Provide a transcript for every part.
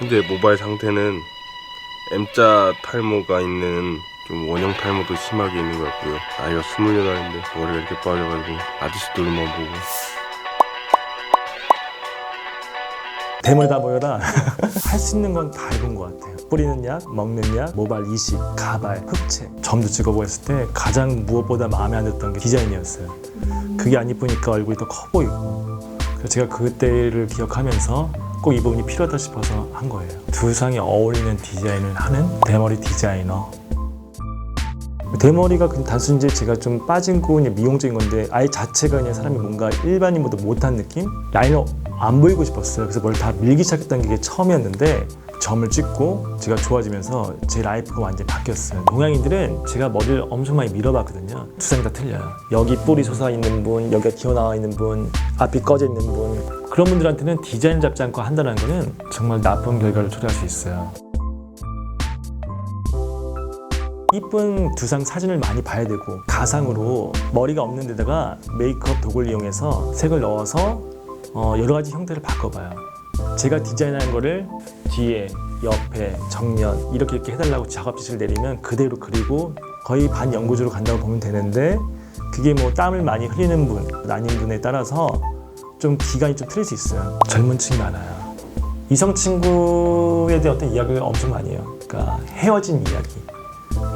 현재 모발 상태는 M자 탈모가 있는 좀 원형 탈모도 심하게 있는 것 같고요. 나이가 28인데 머리가 이렇게 빠져가지고 아저씨들만 보고. 대머리 다 모여라. 할 수 있는 건 다 해본 것 같아요. 뿌리는 약, 먹는 약, 모발 이식, 가발, 흑채. 점도 찍어보고 했을 때 가장 무엇보다 마음에 안 들었던 게 디자인이었어요. 그게 안 이쁘니까 얼굴이 더 커 보이고. 그래서 제가 그때를 기억하면서 꼭 이 부분이 필요하다 싶어서 한 거예요. 두 상이 어울리는 디자인을 하는 대머리 디자이너 대머리가 단순히 제가 좀 빠진 거 그냥 미용적인 건데 아예 자체가 그냥 사람이 뭔가 일반인보다 못한 느낌? 라인을 안 보이고 싶었어요. 그래서 뭘 다 밀기 시작했던 게 처음이었는데 점을 찍고 제가 좋아지면서 제 라이프가 완전히 바뀌었어요. 동양인들은 제가 머리를 엄청 많이 밀어봤거든요. 두상이 다 틀려요. 여기 뿔이 솟아 있는 분, 여기가 튀어나와 있는 분, 앞이 꺼져 있는 분 그런 분들한테는 디자인 잡지 않고 한다는 거는 정말 나쁜 결과를 초래할 수 있어요. 이쁜 두상 사진을 많이 봐야 되고 가상으로 머리가 없는 데다가 메이크업 도구를 이용해서 색을 넣어서 어, 여러 가지 형태를 바꿔봐요. 제가 디자인한 거를 뒤에, 옆에, 정면 이렇게 이렇게 해달라고 작업지시를 내리면 그대로 그리고 거의 반 연구주로 간다고 보면 되는데 그게 뭐 땀을 많이 흘리는 분, 아닌 분에 따라서 좀 기간이 좀 틀릴 수 있어요. 젊은 층이 많아요. 이성 친구에 대한 어떤 이야기를 엄청 많이 해요. 그러니까 헤어진 이야기.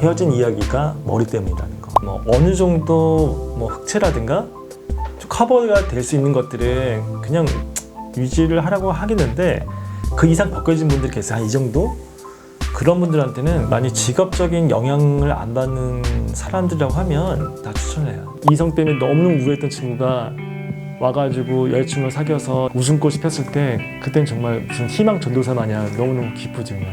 헤어진 이야기가 머리 때문이라는 거. 뭐 어느 정도 뭐 흑채라든가 좀 커버가 될 수 있는 것들은 그냥 유지를 하라고 하겠는데 그 이상 벗겨진 분들이 계세요. 한 이 정도? 그런 분들한테는 많이 직업적인 영향을 안 받는 사람들이라고 하면 다 추천해요. 이성 때문에 너무너무 우울했던 친구가 와가지고 여자친구를 사귀어서 웃음꽃이 폈을 때 그땐 정말 무슨 희망 전도사 마냥 너무너무 기쁘죠. 그냥.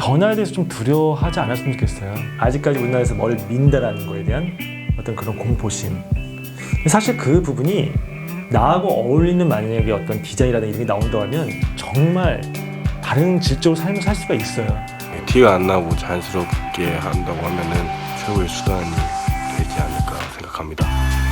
변화에 대해서 좀 두려워하지 않았으면 좋겠어요. 아직까지 우리나라에서 머리를 민다라는 거에 대한 어떤 그런 공포심. 사실 그 부분이 나하고 어울리는 만약에 어떤 디자인이라든가 이런 게 나온다고 하면 정말 다른 질적으로 삶을 살 수가 있어요. 티가 안 나고 자연스럽게 한다고 하면은 최고의 수단이 되지 않을까 생각합니다.